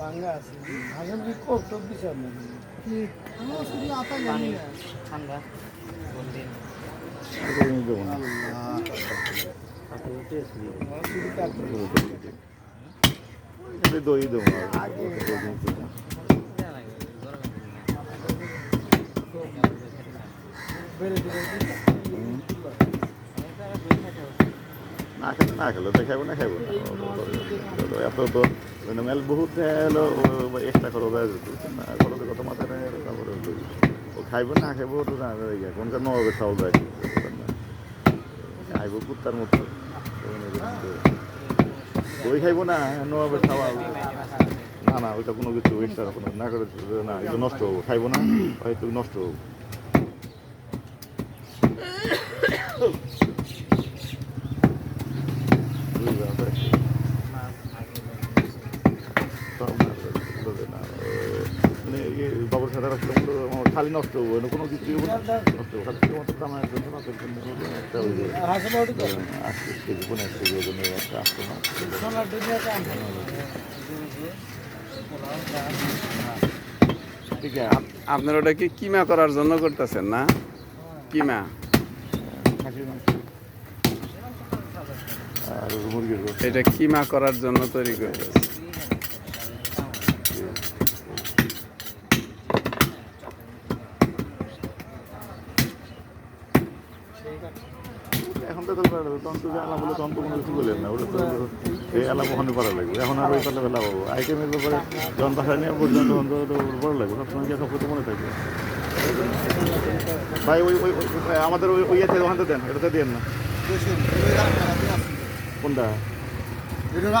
বাংলা আছে। এখন কি করতো বিচার না পানি ঠান্ডা বলদিন দই দেবো বেড়ে দিলে না খেলে না খেলে তো খাইবো, না খাইবো না। এত তো মানে মেল বহুত হলো এক্সট্রা খরচ না, খরচের কথা মাথায় নেই তারপরে ও খাইবো, না খাইবো তো না কোনকার নবাবের চাউল যায় খাইবো কুত্তার মতো। দই খাইবো না নবাবের খাওয়া না না, ওইটা কোনো কিছু এক্সট্রা কোনো না করে, না, এটা নষ্ট হব, খাইবো না, হয়তো নষ্ট হব বুঝলে আপনার? সব না, এগুলো না, ও, মানে এই বাবুর সাথে রাখলে আমার খালি নষ্ট হব এনে কোনো কিছু হব না, নষ্ট হব খালি শুধুমাত্র দামের জন্য না। জন্য একটা ওই আটত্রিশ কেজি কেজি ওজনের একটা আসতো না। কাম ঠিক আছে আপনার ওটা কি কিমা করার জন্য করতেছেন না? কিমা? আর মুরগির গোস্ত। এটা কিমা করার জন্য তৈরি করতেছে তো চলবে না তখন তো আলাপ ওটা এই আলাপ ওখানে করা লাগবে এখন আর ওই পাল্লা যখন বাসায় নিয়ে সবসময় সব মনে ভাই ওই আমাদের ওই আছে ওখানটা দেন এটাতে দেন না কোনটা না,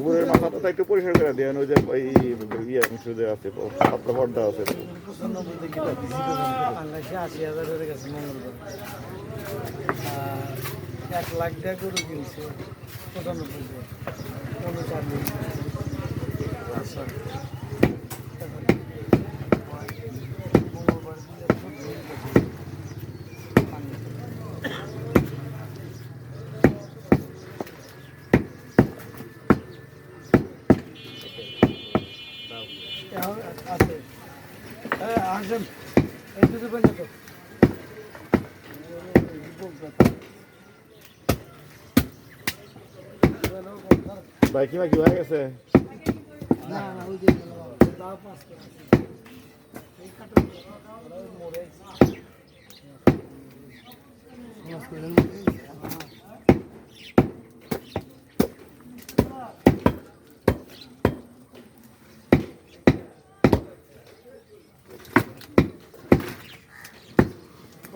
উপরের মাথাটা তো একটু পরিষ্কার করে দেন, ওই যে ওই ইয়ে মিশ্রদে আছে পাত্র পর্দা আছে। আশি হাজার এক লাখ টাকা গরু কিনছে, পঁচানব্বই দিলে খুব ভিড় বেশি। এখন আছে আসেন এই দুটো পেন তো বাইকি মাকি হয়ে গেছে? না না ওই যে দাও পাস করে এই কাটা মোড়ে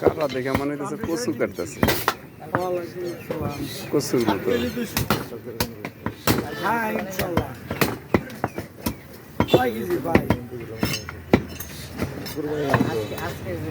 কাটা দেখে মনে হচ্ছে কাটতেছে ওয়ালাইকুম আসসালাম কচুর মতো হ্যাঁ ইনশাল্লাহ কয় কেজি ভাই আজকে আজকে যে